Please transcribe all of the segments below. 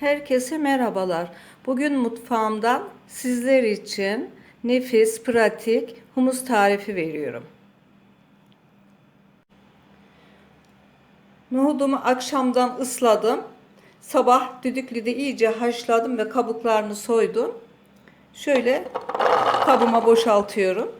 Herkese merhabalar. Bugün mutfağımdan sizler için nefis, pratik humus tarifi veriyorum. Nohudumu akşamdan ısladım. Sabah düdüklüde iyice haşladım ve kabuklarını soydum. Şöyle kabıma boşaltıyorum.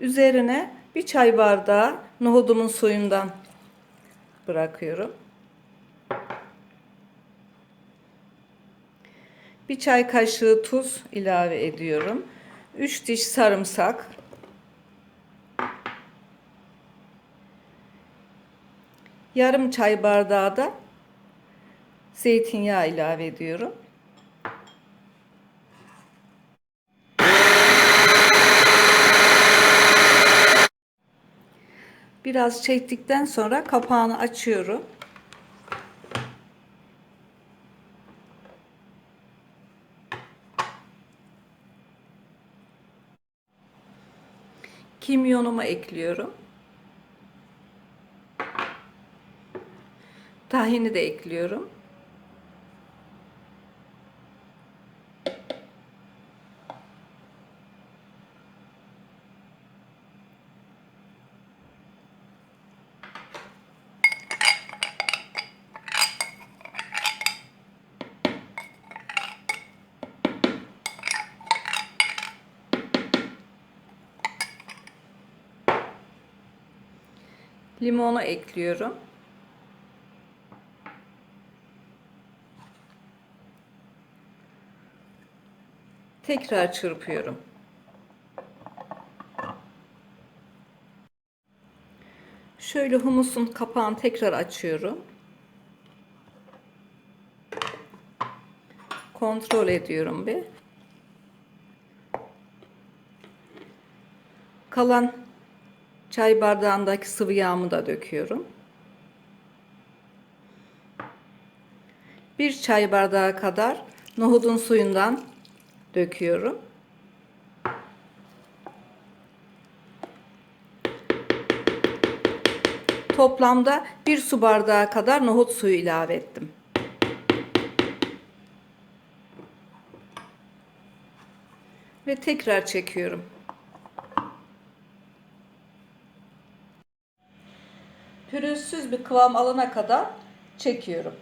Üzerine bir çay bardağı nohudumun suyundan bırakıyorum. Bir çay kaşığı tuz ilave ediyorum. 3 diş sarımsak. Yarım çay bardağı da zeytinyağı ilave ediyorum. Biraz çektikten sonra kapağını açıyorum. Kimyonumu ekliyorum. Tahini de ekliyorum. Limonu ekliyorum. Tekrar çırpıyorum. Şöyle humusun kapağını tekrar açıyorum. Kontrol ediyorum bir. Kalan çay bardağındaki sıvı yağımı da döküyorum. Bir çay bardağı kadar nohudun suyundan döküyorum. Toplamda bir su bardağı kadar nohut suyu ilave ettim. Ve tekrar çekiyorum. Pürüzsüz bir kıvam alana kadar çekiyorum.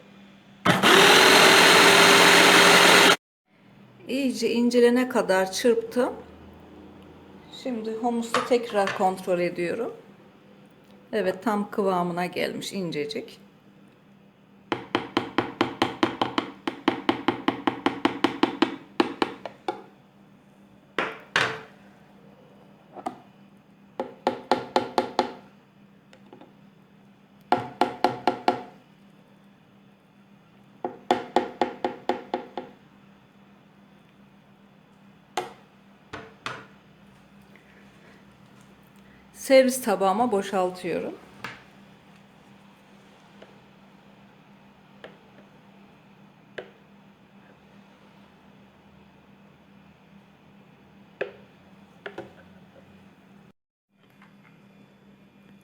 İyice incelene kadar çırptım. Şimdi humusu tekrar kontrol ediyorum. Evet tam kıvamına gelmiş incecik. Servis tabağıma boşaltıyorum.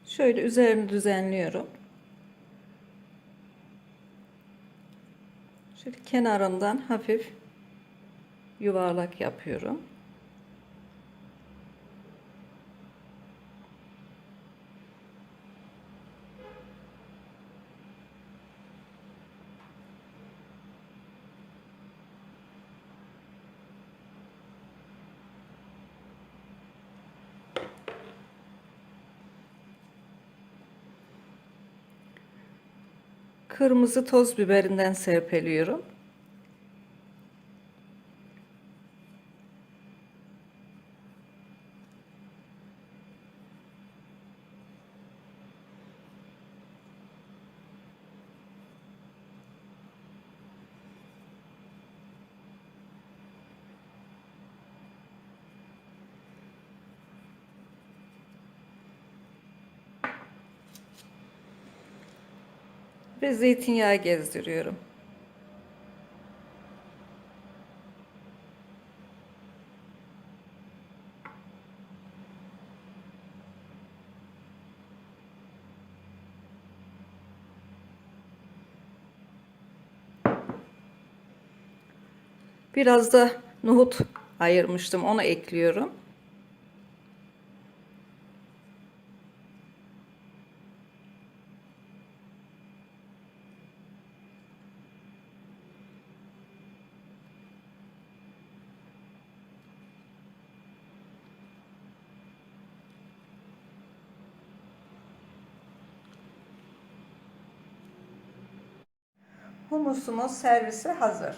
Şöyle üzerini düzenliyorum. Şöyle kenarından hafif yuvarlak yapıyorum. Kırmızı toz biberinden serpeliyorum. ve zeytinyağı gezdiriyorum. Biraz da nohut ayırmıştım. Onu ekliyorum. Humusumuz servise hazır.